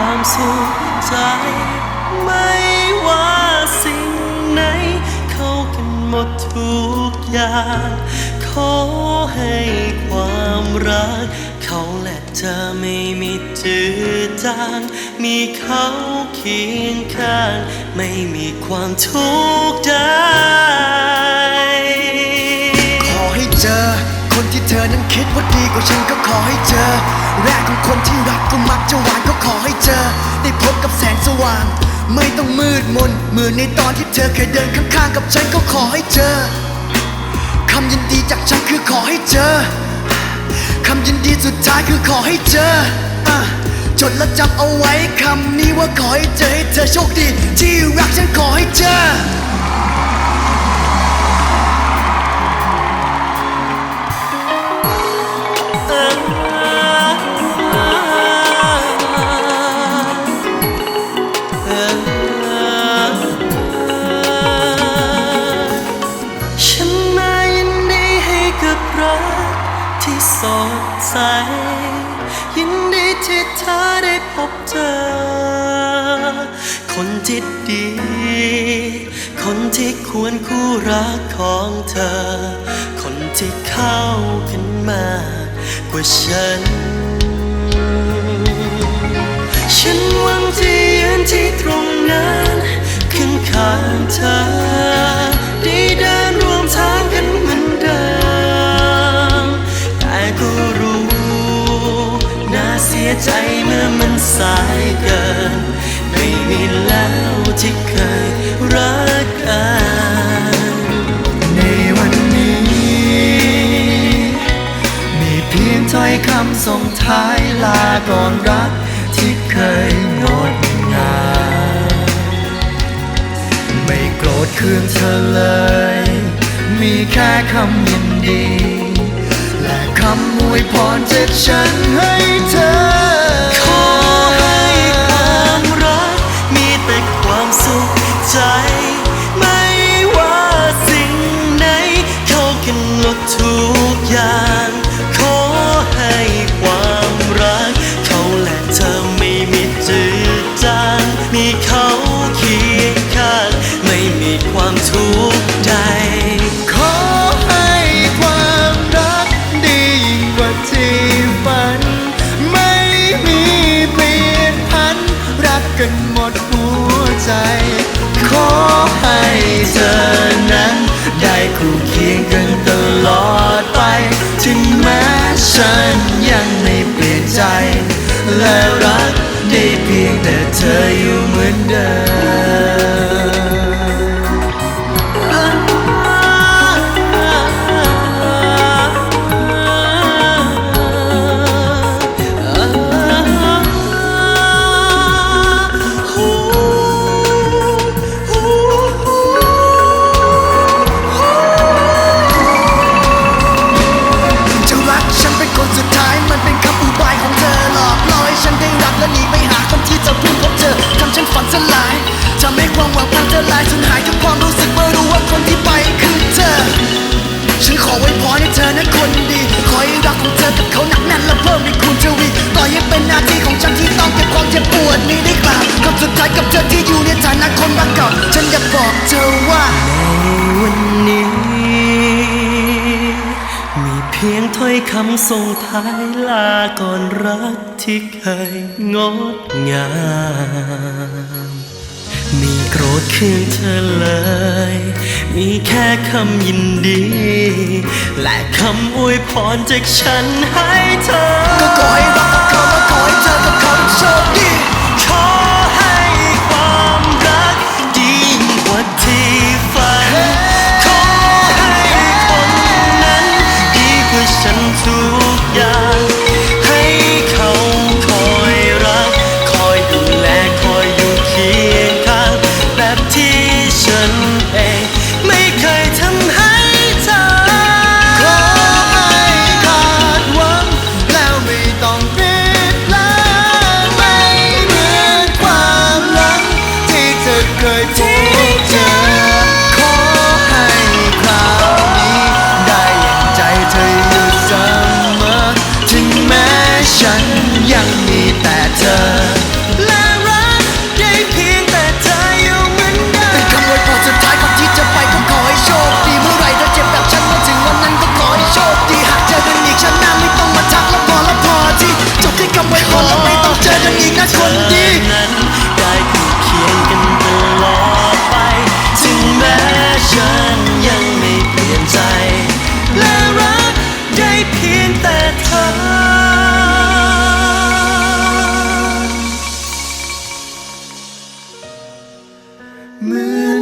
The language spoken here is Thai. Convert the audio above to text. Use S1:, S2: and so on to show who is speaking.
S1: ความสุขใจ ไม่ว่าสิ่งไหน เข้ากันหมดทุกอย่าง ขอให้ความรัก เขาและเธอไม่มีจืดจางมีเขาเคียงข้าง ไม่มีความทุกข์ใด
S2: ขอให้เจอ คนที่เธอนั้นคิดว่าดีกว่าฉันก็ขอให้เจอ แรกของคนที่รักก็มักจะหวานก็ ไม่ต้องมืดมนเหมือนในตอนที่เธอเคยเดินข้างๆกับฉันก็ขอให้เจอคำยินดีจากฉันคือขอให้เจอคำยินดีสุดท้ายคือขอให้เจอจดและจำเอาไว้คำนี้ว่าขอให้เจอให้เธอโชคดี ที่รักฉันขอให้เจอ
S1: รักที่สดใส ยินดีที่เธอได้พบเจอ คนที่ดี คนที่ควรคู่รักของเธอ คนที่เข้ากันมากกว่าฉัน ฉันหวังจะยืนที่ตรงนั้นข้างข้างเธอ ยใจเมื่อมันสายเกิน ไม่มีแล้วที่เคยรักกัน
S2: ในวันนี้ มีเพียงถ้อยคำส่งท้ายลาก่อนรักที่เคยงดงามไม่โกรธเคืองเธอเลย มีแค่คำยินดี และคำอวยพรจากฉันให้เธอ
S1: เธอ
S2: นั้น ได้คู่เคียงกันตลอดไป ถึงแม้ฉันยังไม่เปลี่ยนใจ และรักได้เพียงแต่เธออยู่เหมือนเดิม สุดท้ายกับเธอที่อยู่ในฐานะคนรักเก่าฉันอยากบอกเธอว่า
S1: ในวันนี้ มีเพียงถ้อยคำส่งท้ายลาก่อนรักที่เคยงดงามมีโกรธเคืองเธอเลย มีแค่คำยินดี และคำอวยพรจากฉันให้เธอ
S2: ก็ขอให้รักกับเขาและขอให้เธอกับเขาโชคดี
S1: คนดีนั้นได้คู่เคียงกันตลอดไป ถึงแม้ฉันยั
S2: งไม่เปลี่ยนใจ และ
S1: รักได้เพียงแต่เธอเมื่อ